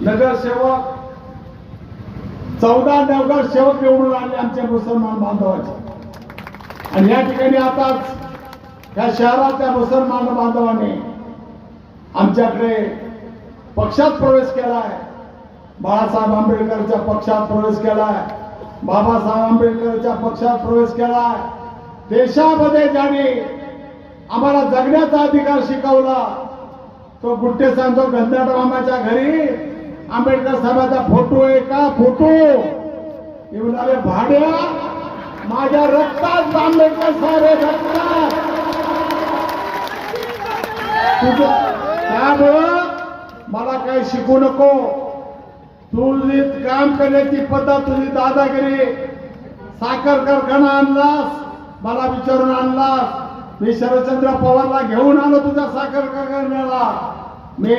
नगरसेवक चौदा नगरसेवक निवडून आले आमच्या मुसलमान बांधवाचे. आणि या ठिकाणी आताच या शहराच्या मुसलमान बांधवाने आमच्याकडे पक्षात प्रवेश केलाय. बाळासाहेब आंबेडकरच्या पक्षात प्रवेश केलाय. बाबासाहेब आंबेडकरच्या पक्षात प्रवेश केलाय. देशामध्ये ज्याने आम्हाला जगण्याचा अधिकार शिकवला तो गुट्टे सांगतो गंधाट घरी आंबेडकर साहेबांचा फोटो आहे का फोटो हे म्हणाले भाड्या. माझ्या रक्तात आंबेडकर साहेब आहे, रक्तात. तुझं त्यामुळं मला काही शिकू नको. तुझी काम करण्याची पद्धत तुझी दादागिरी. साखर कारखाना आणलास मला विचारून आणलास. मी शरदचंद्र पवारला घेऊन आलो तुझ्या साखर कारखान्याला मी